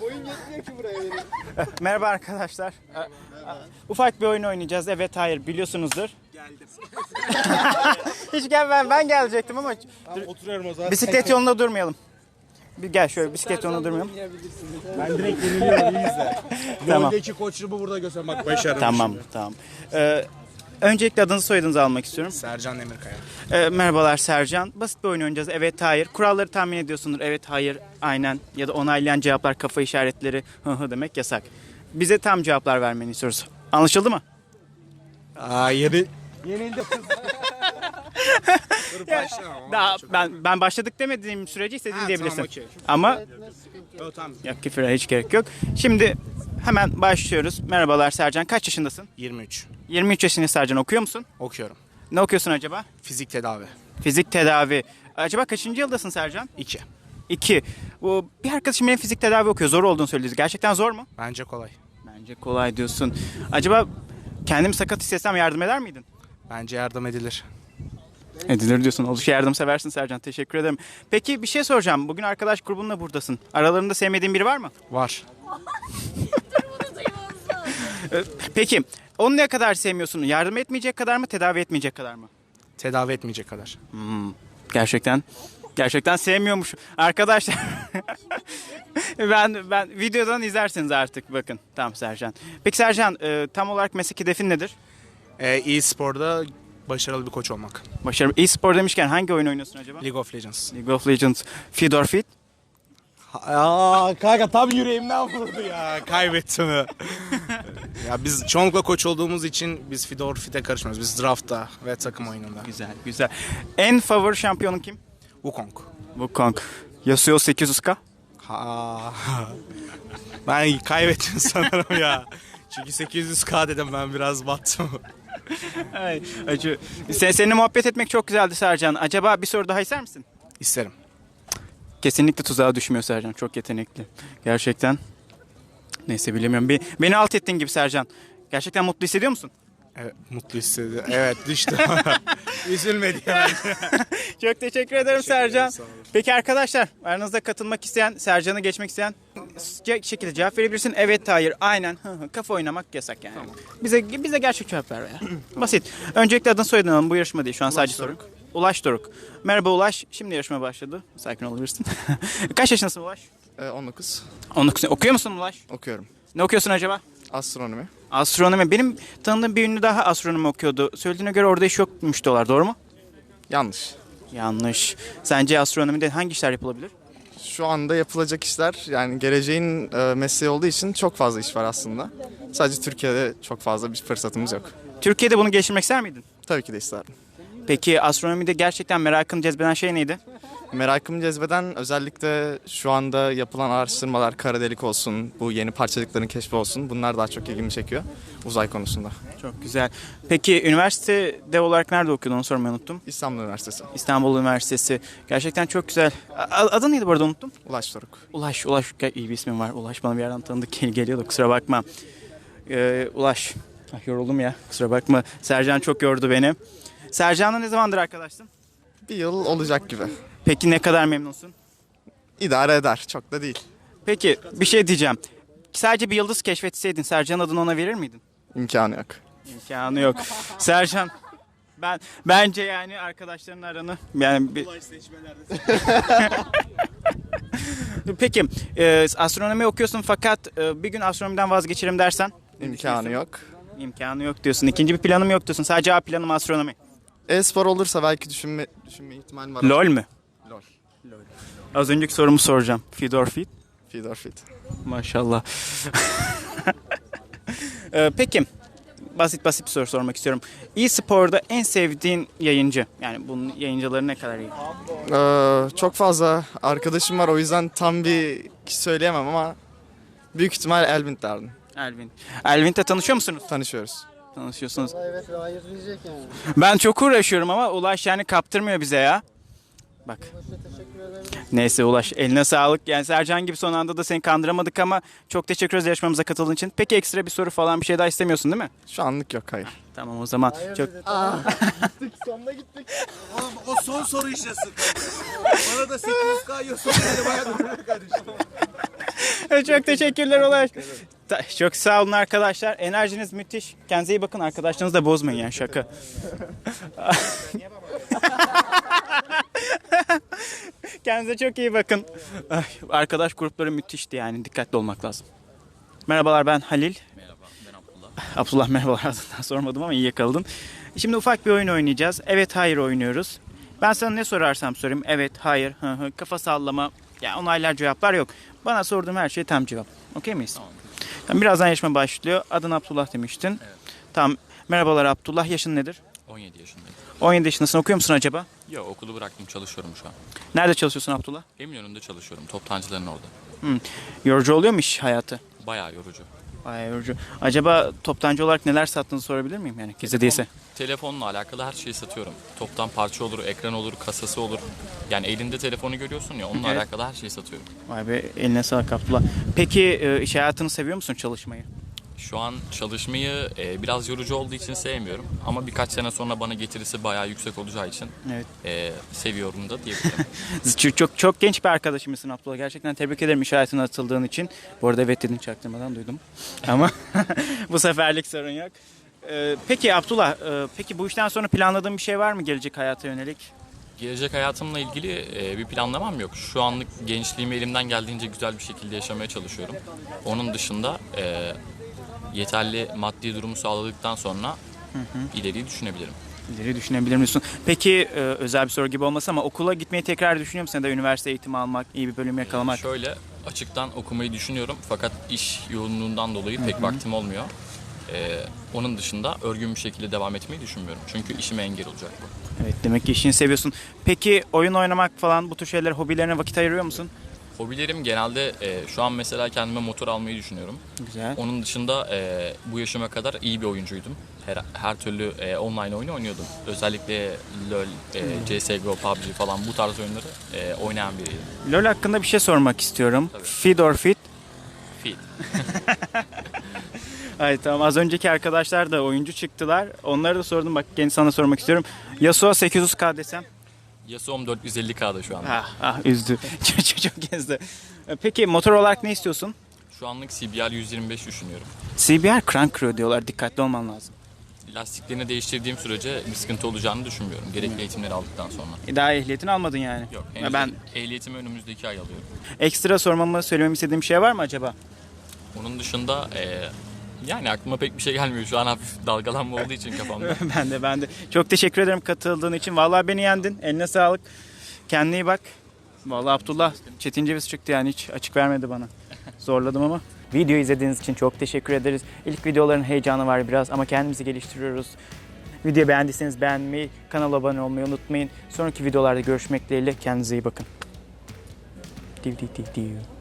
Boyun yetmiyor ki buraya benim. Merhaba arkadaşlar. Ufak bir oyun oynayacağız. Evet hayır biliyorsunuzdur. Geldim. Hiç gel ben ben gelecektim ama Oturuyorum o zaman. bisiklet yolunda durmayalım. Bir gel şöyle bisiklet yolunda durmayalım. Ben direkt yeniliyorum iyi izle. Tamam. LoL'deki koçluğumu burada göstermek başarılı. Tamam tamam. Ee, öncelikle adınızı soyadınızı almak istiyorum. Sercan Demirkaya. Ee, merhabalar Sercan. Basit bir oyun oynayacağız. Evet hayır. Kuralları tahmin ediyorsundur. Evet hayır aynen ya da onaylayan cevaplar kafa işaretleri hı hı demek yasak. Bize tam cevaplar vermeni istiyoruz. Anlaşıldı mı? Aa yeni... Yenildi kız. Dur başlamam. Daha ben ben başladık demediğim sürece istediğin Ha, diyebilirsin. tamam, okey. Ama Yo, tamam. yok küfüre hiç gerek yok. Şimdi hemen başlıyoruz. Merhabalar Sercan. Kaç yaşındasın? 23. 23 yaşında Sercan. Okuyor musun? Okuyorum. Ne okuyorsun acaba? Fizik tedavi. Fizik tedavi. Acaba kaçıncı yıldasın Sercan? 2. 2. Bu bir arkadaşım benim fizik tedavi okuyor. Zor olduğunu söyledi. Gerçekten zor mu? Bence kolay. Bence kolay diyorsun. Acaba kendim sakat hissetsem yardım eder miydin? Bence yardım edilir. Edilir diyorsun. Oluşa yardım seversin Sercan. Teşekkür ederim. Peki bir şey soracağım. Bugün arkadaş grubunla buradasın. Aralarında sevmediğin biri var mı? Var. Peki onu ne kadar sevmiyorsun? Yardım etmeyecek kadar mı, tedavi etmeyecek kadar mı? Tedavi etmeyecek kadar. Gerçekten gerçekten sevmiyormuş. Arkadaşlar ben ben videodan izlersiniz artık bakın. Tamam Sercan. Peki Sercan e, tam olarak meslek hedefin nedir? Ee, e-sporda başarılı bir koç olmak. Başarı. E-spor demişken hangi oyun oynuyorsun acaba? League of Legends. League of Legends. Feed or Fit? Aa kanka tam yüreğimden vurdu ya. Kaybettim. ya biz çoğunlukla koç olduğumuz için biz Fidor Fit'e karışmıyoruz. Biz draftta ve takım oyununda. Güzel güzel. En favori şampiyonun kim? Wukong. Wukong. Yasuo 800k. Ha. Ben kaybettim sanırım ya. Çünkü 800k dedim ben biraz battım. Ay, acı. Sen, seninle muhabbet etmek çok güzeldi Sercan. Acaba bir soru daha ister misin? İsterim. Kesinlikle tuzağa düşmüyor Sercan. Çok yetenekli. Gerçekten. Neyse bilemiyorum. Bir, beni alt ettin gibi Sercan. Gerçekten mutlu hissediyor musun? Evet, mutlu hissediyorum. Evet düştüm. Üzülme diye ben. Çok teşekkür ederim Sercan. sağ olun. Peki arkadaşlar aranızda katılmak isteyen, Sercan'ı geçmek isteyen ce- şekilde cevap verebilirsin. Evet, hayır, aynen. Hı hı. Kafa oynamak yasak yani. Bize bize gerçek cevap ver ya. Basit. Öncelikle adın soyadını alalım. Bu yarışma değil. Şu an sadece soru. Ulaş Doruk. Merhaba Ulaş. Şimdi yarışma başladı. Sakin olabilirsin. Kaç yaşındasın Ulaş? Ee, 19 19. Okuyor musun Ulaş? okuyorum. Ne okuyorsun acaba? Astronomi. Astronomi. Benim tanıdığım bir ünlü daha astronomi okuyordu. Söylediğine göre orada iş yokmuş diyorlar. Doğru mu? Yanlış. Yanlış. Sence astronomide hangi işler yapılabilir? Şu anda yapılacak işler yani geleceğin e, mesleği olduğu için çok fazla iş var aslında. Sadece Türkiye'de çok fazla bir fırsatımız yok. Türkiye'de bunu geliştirmek ister miydin? Tabii ki de isterdim. Peki astronomide gerçekten merakını cezbeden şey neydi? Merakımı cezbeden özellikle şu anda yapılan araştırmalar, kara delik olsun, bu yeni parçacıkların keşfi olsun bunlar daha çok ilgimi çekiyor uzay konusunda. Çok güzel. Peki üniversitede olarak nerede okuyordun onu sormayı unuttum. İstanbul Üniversitesi. İstanbul Üniversitesi. Gerçekten çok güzel. A- Adı neydi bu arada unuttum? Ulaş Doruk. Ulaş, Ulaş. İyi bir ismin var. Ulaş bana bir yerden tanıdık gel- geliyordu kusura bakma. Ee, Ulaş. Ah, yoruldum ya kusura bakma. Sercan çok yordu beni. Sercan'la ne zamandır arkadaşsın? Bir yıl olacak gibi. Peki ne kadar memnunsun? İdare eder. Çok da değil. Peki bir şey diyeceğim. Sadece bir yıldız keşfetseydin Sercan adını ona verir miydin? İmkanı yok. İmkanı yok. Sercan ben bence yani arkadaşların aranı yani bir... Peki e, astronomi okuyorsun fakat e, bir gün astronomiden vazgeçerim dersen İmkanı yok. imkanı yok diyorsun. İkinci bir planım yok diyorsun. Sadece A planım astronomi. E-spor olursa belki düşünme düşünme ihtimali var. LOL mü? LOL. Az önceki sorumu soracağım. Feed or feed? Feed or fit. Maşallah. Ee, peki basit basit bir soru sormak istiyorum. E-sporda en sevdiğin yayıncı yani bunun yayıncıları ne kadar iyi? Ee, çok fazla arkadaşım var o yüzden tam bir söyleyemem ama büyük ihtimal Elvin derdim. Elvin. Elvin'le tanışıyor musunuz? Tanışıyoruz. Tanışıyorsunuz. Evet hayır diyecek yani. Ben çok uğraşıyorum ama Ulaş yani kaptırmıyor bize ya. Bak. Teşekkür ederim. Neyse Ulaş eline sağlık. Yani Sercan gibi son anda da seni kandıramadık ama çok teşekkür ederiz yarışmamıza katıldığın için. Peki ekstra bir soru falan bir şey daha istemiyorsun değil mi? Şu anlık yok hayır. Tamam o zaman çok Sonuna gittik. Oğlum o son soru işlesin. Bana da 800k yiyorsun. Hadi bayağı kardeşim. Çok teşekkürler Ulaş. Çok sağ olun arkadaşlar. Enerjiniz müthiş. Kendinize iyi bakın. Arkadaşlarınızı da bozmayın yani şaka. Kendinize çok iyi bakın. Ay, arkadaş grupları müthişti yani. Dikkatli olmak lazım. Merhabalar ben Halil. Merhaba, ben Abdullah. Abdullah merhabalar adından sormadım ama iyi yakaladın. Şimdi ufak bir oyun oynayacağız. Evet hayır oynuyoruz. Ben sana ne sorarsam sorayım. Evet hayır hı hı kafa sallama. Ya onaylar cevaplar yok. Bana sorduğum her şey tam cevap. Okey miyiz? Tamam. Tamam, birazdan yarışma başlıyor. Adın Abdullah demiştin. Evet. Tamam. Merhabalar Abdullah. Yaşın nedir? 17 yaşındayım. 17 yaşındasın. Okuyor musun acaba? Yok okulu bıraktım çalışıyorum şu an. Nerede çalışıyorsun Abdullah? Eminönü'nde çalışıyorum. Toptancıların orada. Hı. Yorucu oluyor mu iş hayatı? Bayağı yorucu. Bayağı yorucu. Acaba toptancı olarak neler sattığını sorabilir miyim yani? Gizli değilse. Telefonla alakalı her şeyi satıyorum. Toptan parça olur, ekran olur, kasası olur. Yani elinde telefonu görüyorsun ya onunla Evet. alakalı her şeyi satıyorum. Vay be eline sağlık Abdullah. Peki e, iş hayatını seviyor musun çalışmayı? Şu an çalışmayı e, biraz yorucu olduğu için sevmiyorum. Ama birkaç sene sonra bana getirisi bayağı yüksek olacağı için Evet. e, seviyorum da diyebilirim. Çok, çok, çok genç bir arkadaşımızsın Abdullah. Gerçekten tebrik ederim iş hayatına atıldığın için. Bu arada evet dedin çaktırmadan duydum. Ama bu seferlik sorun yok. Ee, peki Abdullah, e, peki bu işten sonra planladığın bir şey var mı gelecek hayata yönelik? Gelecek hayatımla ilgili e, bir planlamam yok. Şu anlık gençliğimi elimden geldiğince güzel bir şekilde yaşamaya çalışıyorum. Onun dışında e, yeterli maddi durumu sağladıktan sonra ileriyi düşünebilirim. İleri düşünebilir misin? Peki e, özel bir soru gibi olmasa ama okula gitmeyi tekrar düşünüyor musun? Ya da üniversite eğitimi almak, iyi bir bölüm yakalamak? Şöyle açıktan okumayı düşünüyorum fakat iş yoğunluğundan dolayı pek vaktim olmuyor. E, onun dışında örgün bir şekilde devam etmeyi düşünmüyorum. Çünkü işime engel olacak bu. Evet demek ki işini seviyorsun. Peki oyun oynamak falan bu tür şeyler hobilerine vakit ayırıyor musun? Hobilerim genelde e, şu an mesela kendime motor almayı düşünüyorum. Güzel. Onun dışında e, bu yaşıma kadar iyi bir oyuncuydum. Her, her türlü e, online oyunu oynuyordum. Özellikle LoL, e, CSGO, PUBG falan bu tarz oyunları e, oynayan biriydim. LoL hakkında bir şey sormak istiyorum. Tabii. Feed or fit? Fit. Ay tamam az önceki arkadaşlar da oyuncu çıktılar. Onlara da sordum bak gene sana sormak istiyorum. Yasuo 800k desem. Yasuo'm 450k'da şu anda. Ah ah üzdü. çok, çok, çok gezdi. Peki motor olarak ne istiyorsun? Şu anlık CBR 125 düşünüyorum. CBR Crank Crew diyorlar. Dikkatli olman lazım. Lastiklerini değiştirdiğim sürece bir sıkıntı olacağını düşünmüyorum. Gerekli eğitimleri aldıktan sonra. E, daha ehliyetini almadın yani. Yok henüz ben ehliyetimi önümüzdeki ay alıyorum. ekstra sormamı söylememi istediğim şey var mı acaba? Onun dışında e, yani aklıma pek bir şey gelmiyor. Şu an hafif dalgalanma olduğu için kafamda. ben de ben de. Çok teşekkür ederim katıldığın için. Vallahi beni yendin. Eline sağlık. Kendine iyi bak. Vallahi Abdullah Çetin Ceviz çıktı yani hiç açık vermedi bana. Zorladım ama. Video izlediğiniz için çok teşekkür ederiz. İlk videoların heyecanı var biraz ama kendimizi geliştiriyoruz. Videoyu beğendiyseniz beğenmeyi, kanala abone olmayı unutmayın. Sonraki videolarda görüşmek dileğiyle kendinize iyi bakın. Div div div div.